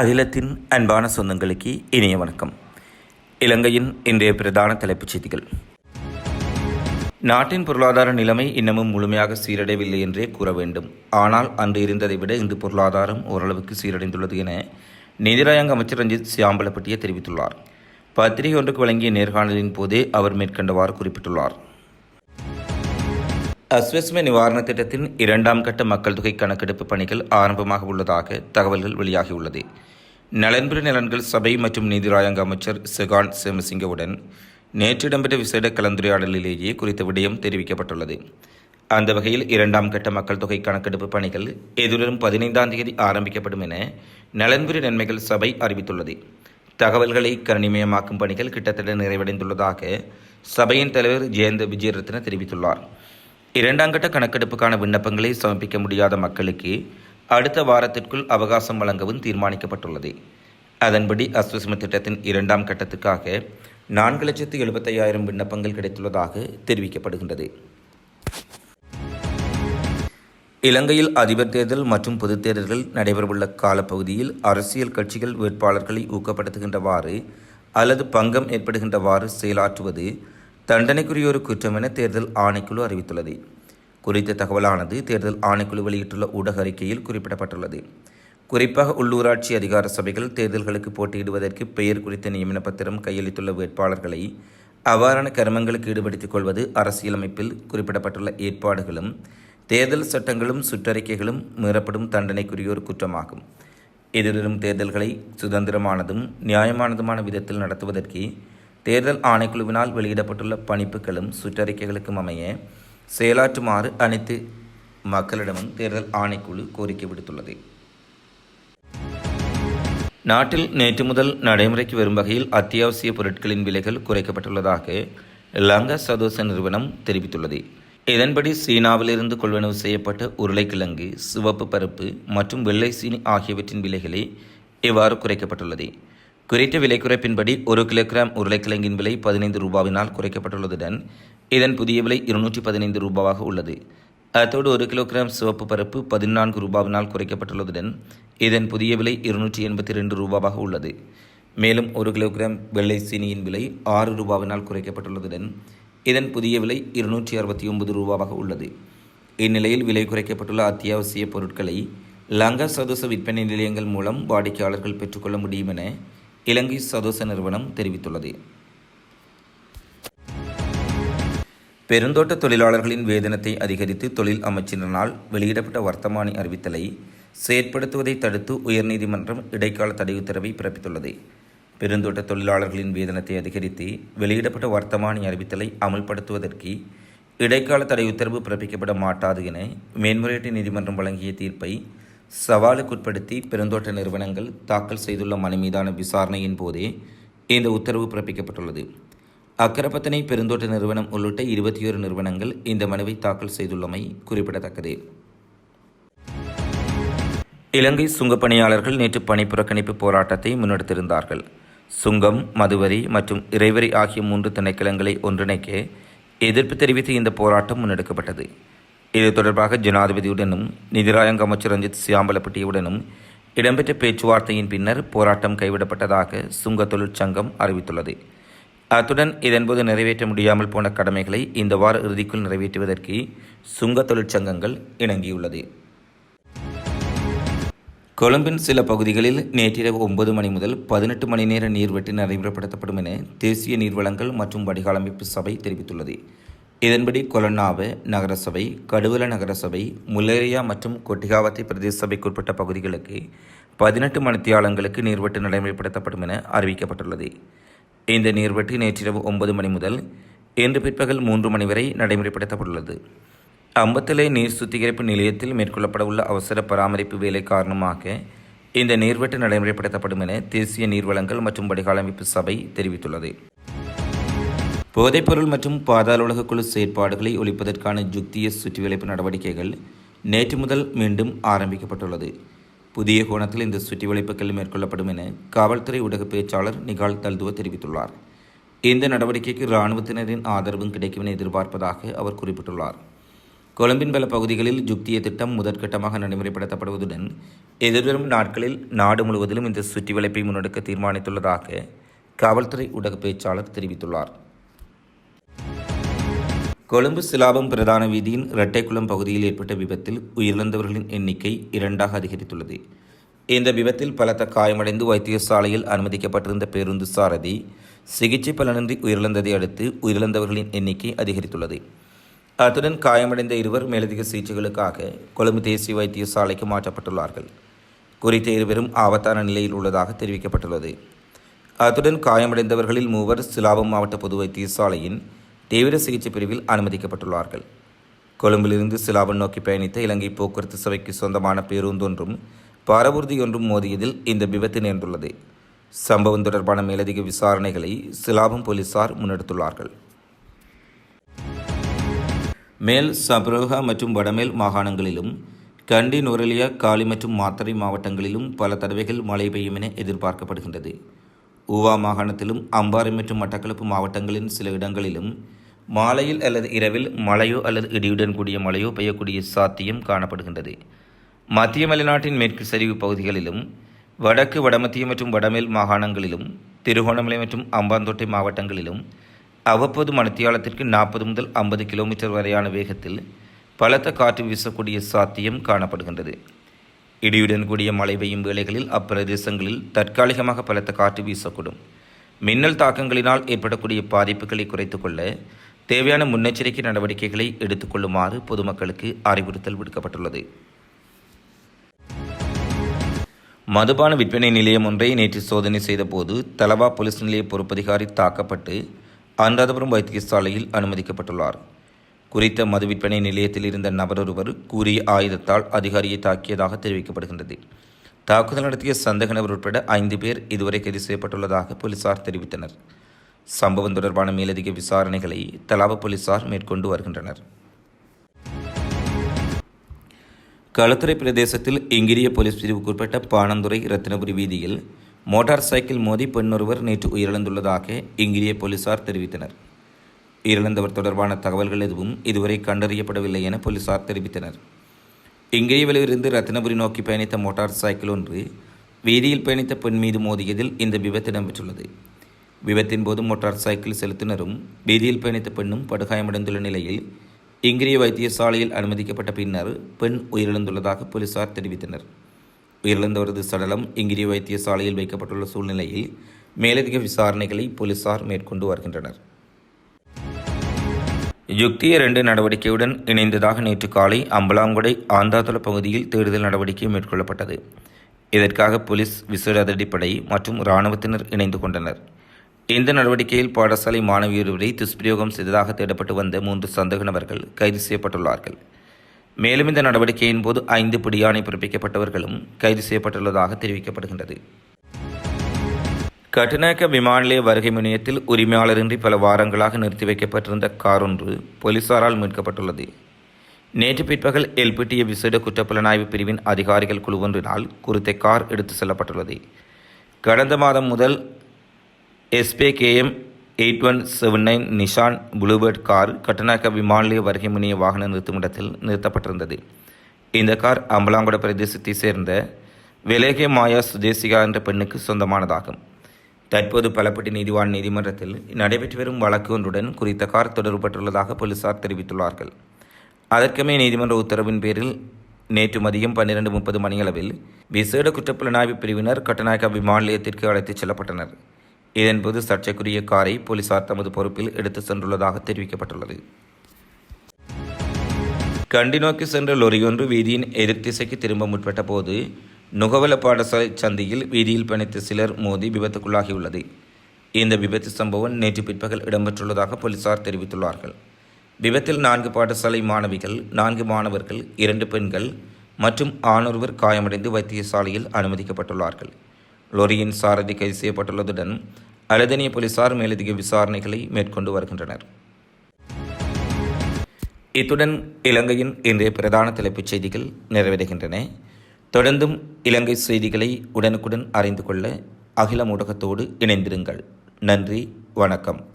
அகிலத்தின் அன்பான சொந்தங்களுக்கு இனிய வணக்கம். இலங்கையின் இன்றைய பிரதான தலைப்புச் செய்திகள். நாட்டின் பொருளாதார நிலைமை இன்னமும் முழுமையாக சீரடையவில்லை என்றே கூற வேண்டும். ஆனால் அன்று இருந்ததை விட இன்று பொருளாதாரம் ஓரளவுக்கு சீரடைந்துள்ளது என நிதிராயங்க அமைச்சர் ரஞ்சித் சியாம்பலப்பட்டிய தெரிவித்துள்ளார். பத்திரிகை ஒன்றுக்கு வழங்கிய நேர்காணலின் போதே அவர் மேற்கண்டவாறு குறிப்பிட்டுள்ளார். அஸ்வஸ்ம நிவாரண திட்டத்தின் இரண்டாம் கட்ட மக்கள் தொகை கணக்கெடுப்பு பணிகள் ஆரம்பமாக உள்ளதாக தகவல்கள் வெளியாகியுள்ளது. நலன்புரி நலன்கள் சபை மற்றும் நீதிராயங்க அமைச்சர் செகான் சேமசிங்கவுடன் நேற்று இடம்பெற்ற விசேட கலந்துரையாடலிலேயே குறித்த விடயம் தெரிவிக்கப்பட்டுள்ளது. அந்த வகையில் இரண்டாம் கட்ட மக்கள் தொகை கணக்கெடுப்பு பணிகள் எதிர்வரும் பதினைந்தாம் தேதி ஆரம்பிக்கப்படும் என நலன்புரி நன்மைகள் சபை அறிவித்துள்ளது. தகவல்களை கணினிமயமாக்கும் பணிகள் கிட்டத்தட்ட நிறைவடைந்துள்ளதாக சபையின் தலைவர் ஜெயந்த விஜயரத்ன தெரிவித்துள்ளார். இரண்டாம் கட்ட கணக்கெடுப்புக்கான விண்ணப்பங்களை சமர்ப்பிக்க முடியாத மக்களுக்கு அடுத்த வாரத்திற்குள் அவகாசம் வழங்கவும் தீர்மானிக்கப்பட்டுள்ளது. அதன்படி அஸ்வசம திட்டத்தின் இரண்டாம் கட்டத்துக்காக நான்கு லட்சத்து எழுபத்தையாயிரம் விண்ணப்பங்கள் கிடைத்துள்ளதாக தெரிவிக்கப்படுகின்றது. இலங்கையில் அதிபர் தேர்தல் மற்றும் பொதுத் தேர்தல்கள் நடைபெறவுள்ள காலப்பகுதியில் அரசியல் கட்சிகள் வேட்பாளர்களை ஊக்கப்படுத்துகின்றவாறு அல்லது பங்கம் ஏற்படுகின்றவாறு செயலாற்றுவது தண்டனைக்குரிய ஒரு குற்றம் என தேர்தல் ஆணைக்குழு அறிவித்துள்ளது. குறித்த தகவலானது தேர்தல் ஆணைக்குழு வெளியிட்டுள்ள ஊடக அறிக்கையில் குறிப்பிடப்பட்டுள்ளது. குறிப்பாக உள்ளூராட்சி அதிகார சபைகள் தேர்தல்களுக்கு போட்டியிடுவதற்கு பெயர் குறித்த நியமன பத்திரம் கையளித்துள்ள வேட்பாளர்களை அவ்வாறான கர்மங்களுக்கு ஈடுபடுத்திக் கொள்வது அரசியலமைப்பில் குறிப்பிடப்பட்டுள்ள ஏற்பாடுகளும் தேர்தல் சட்டங்களும் சுற்றறிக்கைகளும் மீறப்படும் தண்டனைக்குரிய ஒரு குற்றமாகும். எதிர்வரும் தேர்தல்களை சுதந்திரமானதும் நியாயமானதுமான விதத்தில் நடத்துவதற்கு தேர்தல் ஆணைக்குழுவினால் வெளியிடப்பட்டுள்ள பணிப்புகளும் சுற்றறிக்கைகளுக்கும் அமைய செயலாற்றுமாறு அனைத்து மக்களிடமும் தேர்தல் ஆணைக்குழு கோரிக்கை விடுத்துள்ளது. நாட்டில் நேற்று முதல் நடைமுறைக்கு வரும் வகையில் அத்தியாவசிய பொருட்களின் விலைகள் குறைக்கப்பட்டுள்ளதாக லங்கா சதோச நிறுவனம் தெரிவித்துள்ளது. இதன்படி சீனாவிலிருந்து கொள்வனவு செய்யப்பட்ட உருளைக்கிழங்கு சிவப்பு பருப்பு மற்றும் வெள்ளை சீனி ஆகியவற்றின் விலைகளே இவ்வாறு குறைக்கப்பட்டுள்ளது. குறித்த விலை குறைப்பின்படி ஒரு கிலோகிராம் உருளைக்கிழங்கின் விலை பதினைந்து ரூபாவினால் குறைக்கப்பட்டுள்ளதுடன் இதன் புதிய விலை இருநூற்றி பதினைந்து ரூபாவாக உள்ளது. அத்தோடு ஒரு கிலோகிராம் சிவப்பு பருப்பு பதினான்கு ரூபாவினால் குறைக்கப்பட்டுள்ளதுடன் இதன் புதிய விலை இருநூற்றி எண்பத்தி ரெண்டு ரூபாவாக உள்ளது. மேலும் ஒரு கிலோகிராம் வெள்ளை சீனியின் விலை ஆறு ரூபாவினால் குறைக்கப்பட்டுள்ளதுடன் இதன் புதிய விலை இருநூற்றி அறுபத்தி ஒன்பது ரூபாவாக உள்ளது. இந்நிலையில் விலை குறைக்கப்பட்டுள்ள அத்தியாவசிய பொருட்களை லங்கா சதோச விற்பனை நிலையங்கள் மூலம் வாடிக்கையாளர்கள் பெற்றுக்கொள்ள முடியும் என இலங்கை சதோச நிறுவனம் தெரிவித்துள்ளது. பெருந்தோட்ட தொழிலாளர்களின் வேதனத்தை அதிகரித்து தொழில் அமைச்சினால் வெளியிடப்பட்ட வர்த்தமானி அறிவித்தலை செயற்படுத்துவதை தடுத்து உயர்நீதிமன்றம் இடைக்கால தடை உத்தரவை பிறப்பித்துள்ளது. பெருந்தோட்ட தொழிலாளர்களின் வேதனத்தை அதிகரித்து வெளியிடப்பட்ட வர்த்தமானி அறிவித்தலை அமல்படுத்துவதற்கு இடைக்கால தடை உத்தரவு பிறப்பிக்கப்பட மாட்டாது என மேன்முறையீட்டு நீதிமன்றம் வழங்கிய தீர்ப்பை சவாலுக்குட்படுத்தி பெருந்தோட்ட நிறுவனங்கள் தாக்கல் செய்துள்ள மனு மீதான விசாரணையின் போதே இந்த உத்தரவு பிறப்பிக்கப்பட்டுள்ளது. அக்கரப்பத்தனை பெருந்தோட்ட நிறுவனம் உள்ளிட்ட இருபத்தி ஒரு நிறுவனங்கள் இந்த மனுவை தாக்கல் செய்துள்ளமை குறிப்பிடத்தக்கது. இலங்கை சுங்கப்பணியாளர்கள் நேற்று பணி புறக்கணிப்பு போராட்டத்தை முன்னெடுத்திருந்தார்கள். சுங்கம் மதுவரி மற்றும் இறைவரி ஆகிய மூன்று திணைக்களங்களை ஒன்றிணைக்க எதிர்ப்பு தெரிவித்து இந்த போராட்டம் முன்னெடுக்கப்பட்டது. இது தொடர்பாக ஜனாதிபதியுடனும் நிதிராயங்க அமைச்சர் ரஞ்சித் சியாம்பலப்பட்டியுடனும் இடம்பெற்ற பேச்சுவார்த்தையின் பின்னர் போராட்டம் கைவிடப்பட்டதாக சுங்க தொழிற்சங்கம் அறிவித்துள்ளது. அத்துடன் இதன்போது நிறைவேற்ற முடியாமல் போன கடமைகளை இந்த வார இறுதிக்குள் நிறைவேற்றுவதற்கு சுங்க தொழிற்சங்கங்கள் இணங்கியுள்ளது. கொழும்பின் சில பகுதிகளில் நேற்றிரவு ஒன்பது மணி முதல் பதினெட்டு மணி நேர நீர்வெட்டு நடைமுறைப்படுத்தப்படும் என தேசிய நீர்வளங்கள் மற்றும் வடிகாலமைப்பு சபை தெரிவித்துள்ளது. இதன்படி கொலனாவு நகரசபை கடுவல நகரசபை முல்லேரியா மற்றும் கொட்டிகாவத்தை பிரதேச சபைக்குட்பட்ட பகுதிகளுக்கு பதினெட்டு மணித்தியாலங்களுக்கு நீர்வெட்டு நடைமுறைப்படுத்தப்படும் என அறிவிக்கப்பட்டுள்ளது. இந்த நீர்வெட்டு நேற்றிரவு ஒன்பது மணி முதல் இன்று பிற்பகல் மூன்று மணி வரை நடைமுறைப்படுத்தப்பட்டுள்ளது. அம்பத்தலை நீர் சுத்திகரிப்பு நிலையத்தில் மேற்கொள்ளப்பட உள்ள அவசர பராமரிப்பு வேலை காரணமாக இந்த நீர்வெட்டு நடைமுறைப்படுத்தப்படும் என தேசிய நீர்வளங்கள் மற்றும் வடிகாலமைப்பு சபை தெரிவித்துள்ளது. போதைப்பொருள் மற்றும் பாதாள உலக குழு செயற்பாடுகளை ஒழிப்பதற்கான ஜுக்திய சுற்றிவளைப்பு நடவடிக்கைகள் நேற்று முதல் மீண்டும் ஆரம்பிக்கப்பட்டுள்ளது. புதிய கோணத்தில் இந்த சுற்றிவளைப்புகள் மேற்கொள்ளப்படும் என காவல்துறை ஊடக பேச்சாளர் நிகால் தல்துவ தெரிவித்துள்ளார். இந்த நடவடிக்கைக்கு இராணுவத்தினரின் ஆதரவும் கிடைக்கும் என எதிர்பார்ப்பதாக அவர் குறிப்பிட்டுள்ளார். கொழும்பின் பல பகுதிகளில் ஜுக்திய திட்டம் முதற்கட்டமாக நடைமுறைப்படுத்தப்படுவதுடன் எதிர்வரும் நாட்களில் நாடு முழுவதிலும் இந்த சுற்றி வளைப்பை முன்னெடுக்க தீர்மானித்துள்ளதாக காவல்துறை ஊடக பேச்சாளர் தெரிவித்துள்ளார். கொழும்பு சிலாபம் பிரதான வீதியின் இரட்டைக்குளம் பகுதியில் ஏற்பட்ட விபத்தில் உயிரிழந்தவர்களின் எண்ணிக்கை இரண்டாக அதிகரித்துள்ளது. இந்த விபத்தில் பலத்த காயமடைந்து வைத்தியசாலையில் அனுமதிக்கப்பட்டிருந்த பேருந்து சாரதி சிகிச்சை பலனின்றி உயிரிழந்ததை அடுத்து உயிரிழந்தவர்களின் எண்ணிக்கை அதிகரித்துள்ளது. அத்துடன் காயமடைந்த இருவர் மேலதிக சிகிச்சைகளுக்காக கொழும்பு தேசிய வைத்தியசாலைக்கு மாற்றப்பட்டுள்ளார்கள். குறித்த இருவரும் ஆபத்தான நிலையில் உள்ளதாக தெரிவிக்கப்பட்டுள்ளது. அத்துடன் காயமடைந்தவர்களில் மூவர் சிலாபம் மாவட்ட பொது வைத்தியசாலையின் தீவிர சிகிச்சை பிரிவில் அனுமதிக்கப்பட்டுள்ளார்கள். கொழும்பிலிருந்து சிலாபம் நோக்கி பயணித்த இலங்கை போக்குவரத்து சபைக்கு சொந்தமான பேருந்தொன்றும் பாரபூர்தி ஒன்றும் மோதியதில் இந்த விபத்து நேர்ந்துள்ளது. சம்பவம் தொடர்பான மேலதிக விசாரணைகளை சிலாபம் போலீசார் முன்னெடுத்துள்ளார்கள். மேல் சப்ரோகா மற்றும் வடமேல் மாகாணங்களிலும் கண்டி நுரலியா காலி மற்றும் மாத்தறை மாவட்டங்களிலும் பல தடவைகள் மழை பெய்யும் என எதிர்பார்க்கப்படுகின்றது. ஊவா மாகாணத்திலும் அம்பாறை மற்றும் மட்டக்களப்பு மாவட்டங்களின் சில இடங்களிலும் மாலையில் அல்லது இரவில் மழையோ அல்லது இடியுடன் கூடிய மழையோ பெய்யக்கூடிய சாத்தியம் காணப்படுகின்றது. மத்திய மலைநாட்டின் மேற்கு சரிவு பகுதிகளிலும் வடக்கு வடமத்திய மற்றும் வடமேல் மாகாணங்களிலும் திருகோணமலை மற்றும் அம்பாந்தோட்டை மாவட்டங்களிலும் அவ்வப்போது மணித்தியாலத்திற்கு நாற்பது முதல் ஐம்பது கிலோமீட்டர் வரையான வேகத்தில் பலத்த காற்று வீசக்கூடிய சாத்தியம் காணப்படுகின்றது. இடியுடன் கூடிய மழை பெய்யும் வேளைகளில் அப்பிரதேசங்களில் தற்காலிகமாக பலத்த காற்று வீசக்கூடும். மின்னல் தாக்கங்களினால் ஏற்படக்கூடிய பாதிப்புகளை குறைத்துக்கொள்ள தேவையான முன்னெச்சரிக்கை நடவடிக்கைகளை எடுத்துக்கொள்ளுமாறு பொதுமக்களுக்கு அறிவுறுத்தல் விடுக்கப்பட்டுள்ளது. மதுபான விற்பனை நிலையம் ஒன்றை நேற்று சோதனை செய்தபோது தலவா போலீஸ் நிலைய பொறுப்பதிகாரி தாக்கப்பட்டு அனுராதபுரம் வைத்தியசாலையில் அனுமதிக்கப்பட்டுள்ளார். குறித்த மது விற்பனை நிலையத்தில் இருந்த நபரொருவர் கூறிய ஆயுதத்தால் அதிகாரியை தாக்கியதாக தெரிவிக்கப்படுகின்றது. தாக்குதல் நடத்திய சந்தேக நபர் உட்பட ஐந்து பேர் இதுவரை கைது செய்யப்பட்டுள்ளதாக போலீசார் தெரிவித்தனர். சம்பவம் தொடர்பான மேலதிக விசாரணைகளை தலாவ போலீசார் மேற்கொண்டு வருகின்றனர். களத்துறை பிரதேசத்தில் இங்கிரிய போலீஸ் பிரிவுக்குட்பட்ட பாணந்துறை ரத்தினபுரி வீதியில் மோட்டார் சைக்கிள் மோதி பெண்ணொருவர் நேற்று உயிரிழந்துள்ளதாக இங்கிரிய போலீசார் தெரிவித்தனர். உயிரிழந்தவர் தொடர்பான தகவல்கள் எதுவும் இதுவரை கண்டறியப்படவில்லை என போலீசார் தெரிவித்தனர். இங்கிரியவிலிருந்து ரத்தினபுரி நோக்கி பயணித்த மோட்டார் சைக்கிள் ஒன்று வீதியில் பயணித்த பெண் மீது மோதியதில் இந்த விபத்து இடம்பெற்றுள்ளது. விபத்தின் போது மோட்டார் சைக்கிள் செலுத்தினரும் வீதியில் பயணித்த பெண்ணும் படுகாயமடைந்துள்ள நிலையில் இங்கிரிய வைத்தியசாலையில் அனுமதிக்கப்பட்ட பின்னர் பெண் உயிரிழந்துள்ளதாக போலீசார் தெரிவித்தனர். உயிரிழந்தவரது சடலம் இங்கிரிய வைத்தியசாலையில் வைக்கப்பட்டுள்ள சூழ்நிலையில் மேலதிக விசாரணைகளை போலீசார் மேற்கொண்டு வருகின்றனர். யுக்தி இரண்டு நடவடிக்கையுடன் இணைந்ததாக நேற்று காலை அம்பலாங்குடை ஆந்தாதுல பகுதியில் தேடுதல் நடவடிக்கை மேற்கொள்ளப்பட்டது. இதற்காக போலீஸ் விசேட அதிரடிப்படை மற்றும் இராணுவத்தினர் இணைந்து கொண்டனர். இந்த நடவடிக்கையில் பாடசாலை மாணவியொருவரை துஷ்பிரயோகம் செய்ததாக தேடப்பட்டு வந்த மூன்று சந்தேக நபர்கள் கைது செய்யப்பட்டுள்ளார்கள். மேலும் இந்த நடவடிக்கையின் போது ஐந்து பிடியாணை பிறப்பிக்கப்பட்டவர்களும் கைது செய்யப்பட்டுள்ளதாக தெரிவிக்கப்படுகின்றது. கட்டுநாயக்க விமான நிலைய வருகை முனையத்தில் உரிமையாளரின்றி பல வாரங்களாக நிறுத்தி வைக்கப்பட்டிருந்த கார் ஒன்று போலீசாரால் மீட்கப்பட்டுள்ளது. நேற்று பிற்பகல் எல்பிட்டிய விசேட குற்றப்புலனாய்வு பிரிவின் அதிகாரிகள் குழு ஒன்றினால் குறித்த கார் எடுத்து செல்லப்பட்டுள்ளது. கடந்த மாதம் முதல் எஸ்பேகேஎம் eight one seven nine Nissan Bluebird car Katunayake விமான நிலைய வருகை முனைய வாகன நிறுத்துமிடத்தில் நிறுத்தப்பட்டிருந்தது. இந்த கார் அம்பலாங்குட பிரதேசத்தை சேர்ந்த விலேகே மாயா சுதேசிகா என்ற பெண்ணுக்கு சொந்தமானதாகும். தற்போது பலப்பட்டி நீதிவான் நீதிமன்றத்தில் நடைபெற்று வரும் வழக்கு ஒன்றுடன் குறித்த கார் தொடர்பட்டுள்ளதாக போலீசார் தெரிவித்துள்ளார்கள். அதற்கமே நீதிமன்ற உத்தரவின் பேரில் நேற்று மதியம் பன்னிரண்டு முப்பது மணியளவில் விசேட குற்றப்புலனாய்வு பிரிவினர் கட்டநாயக்க விமான நிலையத்திற்கு அழைத்துச் செல்லப்பட்டனர். இதன்போது சர்ச்சைக்குரிய காரை போலீசார் தமது பொறுப்பில் எடுத்து சென்றுள்ளதாக தெரிவிக்கப்பட்டுள்ளது. கண்டி நோக்கி சென்ற லொரியொன்று வீதியின் எதிர்த்திசைக்கு திரும்ப முற்பட்ட போது நுகவல பாடசாலை சந்தையில் வீதியில் பயணித்த சிலர் மோதி விபத்துக்குள்ளாகியுள்ளது. இந்த விபத்து சம்பவம் நேற்று பிற்பகல் இடம்பெற்றுள்ளதாக போலீசார் தெரிவித்துள்ளார்கள். விபத்தில் நான்கு பாடசாலை மாணவிகள் நான்கு மாணவர்கள் இரண்டு பெண்கள் மற்றும் ஆணொருவர் காயமடைந்து வைத்தியசாலையில் அனுமதிக்கப்பட்டுள்ளார்கள். லொரியின் சாரதி கைது செய்யப்பட்டுள்ளதுடன் அலதனிய போலீசார் மேலதிக விசாரணைகளை மேற்கொண்டு வருகின்றனர். இத்துடன் இலங்கையின் இன்றைய பிரதான தலைப்புச் செய்திகள் நிறைவடைகின்றன. தொடர்ந்தும் இலங்கை செய்திகளை உடனுக்குடன் அறிந்து கொள்ள அகில ஊடகத்தோடு இணைந்திருங்கள். நன்றி வணக்கம்.